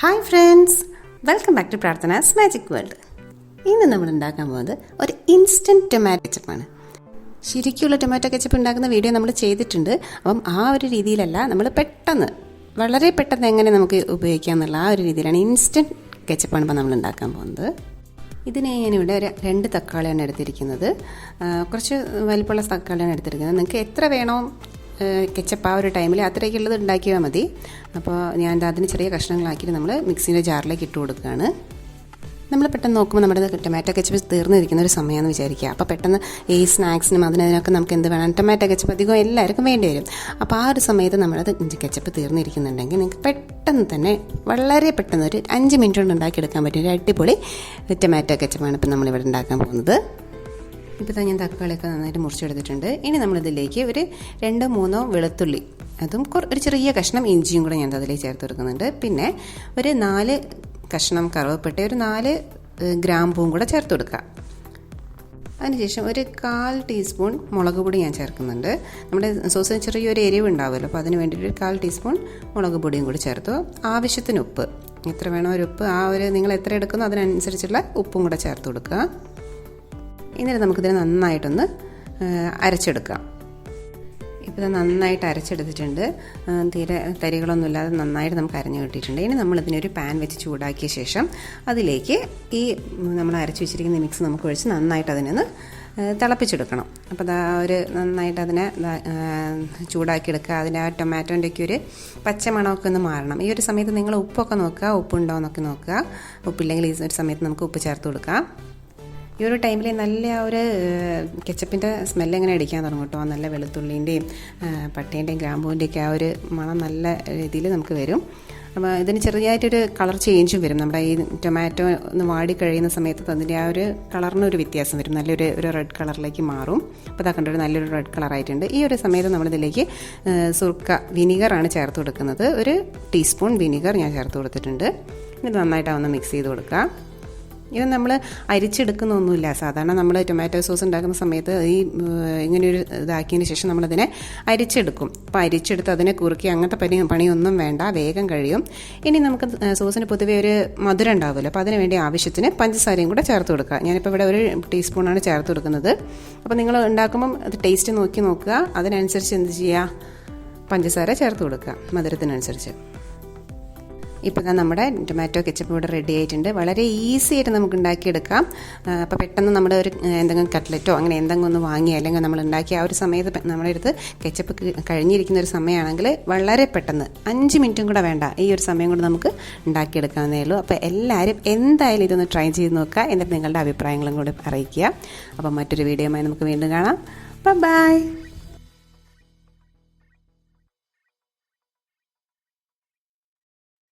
Hi friends welcome back to Prarthana's magic world ഇന്ന് നമ്മൾ ഉണ്ടാക്കാൻ പോകുന്നത് ഒരു ഇൻസ്റ്റന്റ് ടൊമാറ്റോ കെച്ചപ്പാണ് ശരിക്കുള്ള ടൊമാറ്റോ കെച്ചപ്പ് ഉണ്ടാക്കുന്ന വീഡിയോ നമ്മൾ ചെയ്തിട്ടുണ്ട്. അപ്പം ആ ഒരു രീതിയിലല്ല നമ്മൾ പെട്ടെന്ന് വളരെ പെട്ടെന്ന് എങ്ങനെ നമുക്ക് ഉപയോഗിക്കാം എന്നുള്ള ആ ഒരു രീതിയിലാണ് ഇൻസ്റ്റന്റ് കെച്ചപ്പാണ് ഇപ്പോൾ നമ്മൾ ഉണ്ടാക്കാൻ പോകുന്നത്. ഇതിന് ഞാനിവിടെ ഒരു രണ്ട് തക്കാളിയാണ് എടുത്തിരിക്കുന്നത്. കുറച്ച് വലിപ്പമുള്ള തക്കാളിയാണ് എടുത്തിരിക്കുന്നത്. നിങ്ങൾക്ക് എത്ര വേണോ കെച്ചപ്പ് ആ ഒരു ടൈമിൽ അത്രയ്ക്കുള്ളത് ഉണ്ടാക്കിയാൽ മതി. അപ്പോൾ ഞാൻ അതിന് ചെറിയ കഷ്ണങ്ങളാക്കിയിട്ട് നമ്മൾ മിക്സിന്റെ ജാറിലേക്ക് ഇട്ട് കൊടുക്കുകയാണ് നമ്മൾ പെട്ടെന്ന് നോക്കുമ്പോൾ നമ്മുടെ ടൊമാറ്റോ കെച്ചപ്പ് തീർന്നിരിക്കുന്ന ഒരു സമയമാണെന്ന് വിചാരിക്കുക അപ്പോൾ പെട്ടെന്ന് ഈ സ്നാക്സിനും അതിനൊക്കെ നമുക്ക് എന്ത് വേണം? ടൊമാറ്റോ കെച്ചപ്പ് അധികം എല്ലാവർക്കും വേണ്ടി വരും. അപ്പോൾ ആ ഒരു സമയത്ത് നമ്മളത് കെച്ചപ്പ് തീർന്നിരിക്കുന്നുണ്ടെങ്കിൽ നിങ്ങൾക്ക് പെട്ടെന്ന് തന്നെ വളരെ പെട്ടെന്ന് ഒരു അഞ്ച് മിനിറ്റ് കൊണ്ട് ഉണ്ടാക്കിയെടുക്കാൻ പറ്റും ഒരു അടിപൊളി ടൊമാറ്റോ കെച്ചപ്പാണ് ഇപ്പം നമ്മളിവിടെ ഉണ്ടാക്കാൻ പോകുന്നത്. ഇപ്പോൾ തന്നെ ഞാൻ തക്കാളിയൊക്കെ നന്നായിട്ട് മുറിച്ചെടുത്തിട്ടുണ്ട്. ഇനി നമ്മളിതിലേക്ക് ഒരു രണ്ടോ മൂന്നോ വെളുത്തുള്ളി അതും ഒരു ചെറിയ കഷ്ണം ഇഞ്ചിയും കൂടെ ഞാൻ അതിലേക്ക് ചേർത്ത് കൊടുക്കുന്നുണ്ട്. പിന്നെ ഒരു നാല് കഷ്ണം കറുവപ്പട്ട ഒരു നാല് ഗ്രാമ്പൂവും കൂടെ ചേർത്ത് കൊടുക്കുക. അതിനുശേഷം ഒരു കാൽ ടീസ്പൂൺ മുളക് പൊടി ഞാൻ ചേർക്കുന്നുണ്ട്. നമ്മുടെ സോസിന് ചെറിയൊരു എരിവ് ഉണ്ടാവുമല്ലോ അപ്പോൾ അതിന് വേണ്ടിയിട്ട് ഒരു കാൽ ടീസ്പൂൺ മുളക് പൊടിയും കൂടി ചേർത്തു. ആവശ്യത്തിന് ഉപ്പ് എത്ര വേണോ ഒരു ഉപ്പ് ആ ഒരു നിങ്ങൾ എത്ര എടുക്കുന്നോ അതിനനുസരിച്ചുള്ള ഉപ്പും കൂടെ ചേർത്ത് കൊടുക്കുക. എന്നിട്ട് നമുക്കിതിനെ നന്നായിട്ടൊന്ന് അരച്ചെടുക്കാം. ഇപ്പോൾ ഇത് നന്നായിട്ട് അരച്ചെടുത്തിട്ടുണ്ട്. തീരെ തീരെ തരികളൊന്നുമില്ലാതെ നന്നായിട്ട് നമുക്ക് അരഞ്ഞു കിട്ടിയിട്ടുണ്ട്. ഇനി നമ്മളിതിനൊരു പാൻ വെച്ച് ചൂടാക്കിയ ശേഷം അതിലേക്ക് ഈ നമ്മൾ അരച്ച് വെച്ചിരിക്കുന്ന മിക്സ് നമുക്ക് ഒഴിച്ച് നന്നായിട്ട് അതിനൊന്ന് തിളപ്പിച്ചെടുക്കണം. അപ്പോൾ അതാ ഒരു നന്നായിട്ട് അതിനെ ചൂടാക്കിയെടുക്കുക. അതിന്റെ ആ ടൊമാറ്റോന്റെയൊക്കെ ഒരു പച്ചമണമൊക്കെ ഒന്ന് മാറണം. ഈ ഒരു സമയത്ത് നിങ്ങൾ ഉപ്പൊക്കെ നോക്കുക. ഉപ്പുണ്ടോ എന്നൊക്കെ നോക്കുക. ഉപ്പില്ലെങ്കിൽ ഈ ഒരു സമയത്ത് നമുക്ക് ഉപ്പ് ചേർത്ത് കൊടുക്കാം. ഈ ഒരു ടൈമിൽ നല്ല ആ ഒരു കെച്ചപ്പിന്റെ സ്മെല്ല് എങ്ങനെ അടിക്കാൻ തുടങ്ങും കേട്ടോ? നല്ല വെളുത്തുള്ളിന്റെയും പട്ടേന്റെയും ഗ്രാമ്പൂവിന്റെയൊക്കെ ആ ഒരു മണം നല്ല രീതിയിൽ നമുക്ക് വരും. അപ്പോൾ ഇതിന് ചെറിയതായിട്ടൊരു കളർ ചേഞ്ചും വരും. നമ്മുടെ ഈ ടൊമാറ്റോ ഒന്ന് വാടി കഴിയുന്ന സമയത്ത് അതിന്റെ ആ ഒരു കളറിനൊരു വ്യത്യാസം വരും. നല്ലൊരു ഒരു റെഡ് കളറിലേക്ക് മാറും. അപ്പോൾ അതാ കണ്ടൊരു നല്ലൊരു റെഡ് കളറായിട്ടുണ്ട് ഈ ഒരു സമയത്ത് നമ്മളിതിലേക്ക് സുർക്ക വിനിഗറാണ് ചേർത്ത് കൊടുക്കുന്നത്. ഒരു ടീസ്പൂൺ വിനിഗർ ഞാൻ ചേർത്ത് കൊടുത്തിട്ടുണ്ട്. ഇത് നന്നായിട്ട് ഒന്ന് മിക്സ് ചെയ്ത് കൊടുക്കുക. ഇത് നമ്മൾ അരിച്ചെടുക്കുന്നൊന്നുമില്ല. സാധാരണ നമ്മൾ ടൊമാറ്റോ സോസ് ഉണ്ടാക്കുന്ന സമയത്ത് ഈ ഇങ്ങനെയൊരു ഇതാക്കിയതിന് ശേഷം നമ്മളതിനെ അരിച്ചെടുക്കും. അപ്പോൾ അരിച്ചെടുത്ത് അതിനെ കുറുക്കി അങ്ങനത്തെ പണി പണിയൊന്നും വേണ്ട വേഗം കഴിയും. ഇനി നമുക്ക് സോസിന് പൊതുവെ ഒരു മധുരം ഉണ്ടാവുമല്ലോ അപ്പോൾ അതിനുവേണ്ടി ആവശ്യത്തിന് പഞ്ചസാരയും കൂടെ ചേർത്ത് കൊടുക്കുക. ഞാനിപ്പോൾ ഇവിടെ ഒരു ടീസ്പൂണാണ് ചേർത്ത് കൊടുക്കുന്നത്. അപ്പോൾ നിങ്ങൾ ഉണ്ടാക്കുമ്പം അത് ടേസ്റ്റ് നോക്കി നോക്കുക. അതിനനുസരിച്ച് എന്ത് ചെയ്യുക പഞ്ചസാര ചേർത്ത് കൊടുക്കുക മധുരത്തിനനുസരിച്ച്. ഇപ്പോൾ ഇതാ നമ്മുടെ ടൊമാറ്റോ കെച്ചപ്പ് ഇവിടെ റെഡി ആയിട്ടുണ്ട്. വളരെ ഈസി ആയിട്ട് നമുക്ക് ഉണ്ടാക്കിയെടുക്കാം. അപ്പോൾ പെട്ടെന്ന് നമ്മുടെ ഒരു എന്തെങ്കിലും കട്ട്ലറ്റോ അങ്ങനെ എന്തെങ്കിലും ഒന്ന് വാങ്ങി അല്ലെങ്കിൽ നമ്മൾ ഉണ്ടാക്കിയ ആ ഒരു സമയത്ത് നമ്മുടെ അടുത്ത് കെച്ചപ്പ് കഴിഞ്ഞിരിക്കുന്ന ഒരു സമയമാണെങ്കിൽ വളരെ പെട്ടെന്ന് അഞ്ച് മിനിറ്റും കൂടെ വേണ്ട ഈ ഒരു സമയം കൊണ്ട് നമുക്ക് ഉണ്ടാക്കിയെടുക്കാവുന്നേ ഉള്ളൂ. അപ്പോൾ എല്ലാവരും എന്തായാലും ഇതൊന്ന് ട്രൈ ചെയ്ത് നോക്കുക. എന്നിട്ട് നിങ്ങളുടെ അഭിപ്രായങ്ങളും കൂടി അറിയിക്കുക. അപ്പോൾ മറ്റൊരു വീഡിയോയുമായി നമുക്ക് വീണ്ടും കാണാം. ബൈ